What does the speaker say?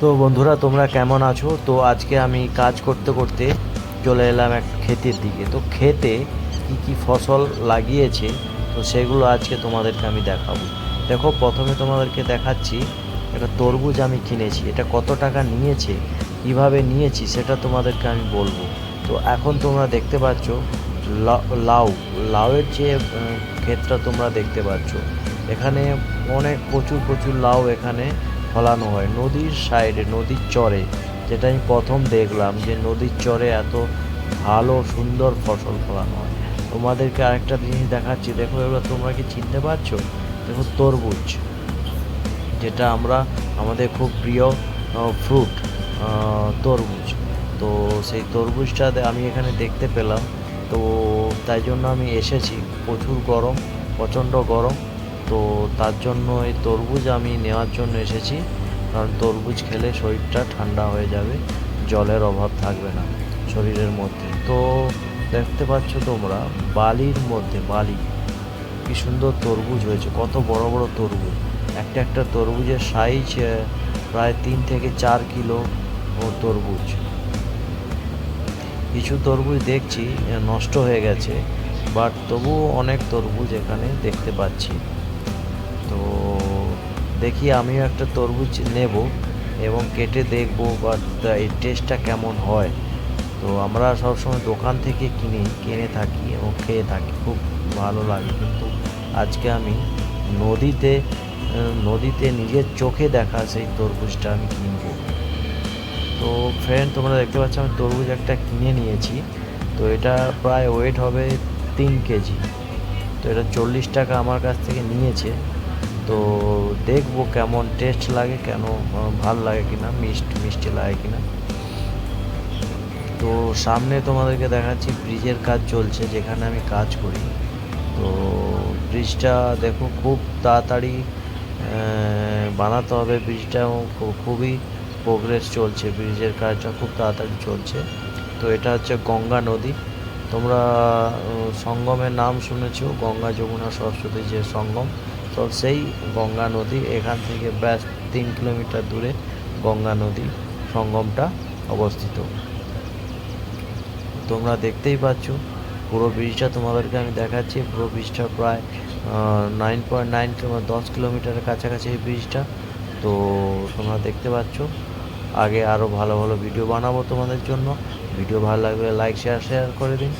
তো বন্ধুরা, তোমরা কেমন আছো? তো আজকে আমি কাজ করতে করতে চলে এলাম এক ক্ষেতের দিকে। তো ক্ষেতে কি কি ফসল লাগিয়েছে, তো সেগুলো আজকে তোমাদেরকে আমি দেখাবো। দেখো, প্রথমে তোমাদেরকে দেখাচ্ছি একটা তরমুজ আমি কিনেছি। এটা কত টাকা নিয়েছে, কীভাবে নিয়েছি, সেটা তোমাদেরকে আমি বলব। তো এখন তোমরা দেখতে পাচ্ছ লাউ। লাউয়ের যে ক্ষেতটা তোমরা দেখতে পাচ্ছ। এখানে অনেক, প্রচুর প্রচুর লাউ এখানে ফলানো হয়। নদীর সাইডে, নদীর চরে যেটা আমি প্রথম দেখলাম যে নদীর চরে এত ভালো, সুন্দর ফসল ফলানো হয়। তোমাদেরকে আরেকটা জিনিস দেখাচ্ছি। দেখো, এগুলো তোমরা কি চিনতে পারছ? দেখো, তরমুজ, যেটা আমরা, আমাদের খুব প্রিয় ফ্রুট তরমুজ। তো সেই তরমুজটা আমি এখানে দেখতে পেলাম। তো তাই জন্য আমি এসেছি। প্রচুর গরম, প্রচণ্ড গরম। তো তার জন্য এই তরমুজ আমি নেওয়ার জন্য এসেছি। কারণ তরমুজ খেলে শরীরটা ঠান্ডা হয়ে যাবে, জলের অভাব থাকবে না শরীরের মধ্যে। তো দেখতে পাচ্ছ তোমরা, বালির মধ্যে, বালি, কি সুন্দর তরমুজ হয়েছে, কত বড় বড় তরমুজ। একটা একটা তরমুজের সাইজ প্রায় তিন থেকে চার কিলো ও তরমুজ। কিছু তরমুজ দেখছি নষ্ট হয়ে গেছে বাট তবুও অনেক তরমুজ এখানে দেখতে পাচ্ছি। তো দেখি আমিও একটা তরমুজ নেব এবং কেটে দেখব বাট এই টেস্টটা কেমন হয়। তো আমরা সবসময় দোকান থেকে কিনি, কিনে থাকি এবং খেয়ে থাকি। খুব ভালো লাগে। কিন্তু আজকে আমি নদীতে নদীতে নিজের চোখে দেখা সেই তরমুজটা আমি কিনবো। তো ফ্রেন্ড তোমরা দেখতে পাচ্ছ আমি তরমুজ একটা কিনে নিয়েছি। তো এটা প্রায় ওয়েট হবে তিন কেজি। তো এটা চল্লিশ টাকা আমার কাছ থেকে নিয়েছে। তো দেখব কেমন টেস্ট লাগে, কেন ভালো লাগে কিনা, মিষ্টি মিষ্টি লাগে কিনা। তো সামনে তোমাদেরকে দেখাচ্ছি ব্রিজের কাজ চলছে, যেখানে আমি কাজ করি। তো ব্রিজটা দেখো খুব তাড়াতাড়ি বানাতে হবে ব্রিজটা খুবই প্রোগ্রেস চলছে, ব্রিজের কাজটা খুব তাড়াতাড়ি চলছে। তো এটা হচ্ছে গঙ্গা নদী। তোমরা সঙ্গমের নাম শুনেছো, গঙ্গা যমুনা সরস্বতী যে সঙ্গম। তো সেই গঙ্গা নদী। এখান থেকে ব্যাস তিন কিলোমিটার দূরে গঙ্গা নদী সঙ্গমটা অবস্থিত। তোমরা দেখতেই পাচ্ছ, পুরো ব্রিজটা তোমাদেরকে আমি দেখাচ্ছি। পুরো ব্রিজটা প্রায় নাইন পয়েন্ট নাইন দশ কিলোমিটারের কাছাকাছি এই ব্রিজটা। তো তোমরা দেখতে পাচ্ছ, আগে আরও ভালো ভালো ভিডিও বানাবো তোমাদের জন্য। ভিডিও ভালো লাগলে লাইক শেয়ার শেয়ার করে দিন।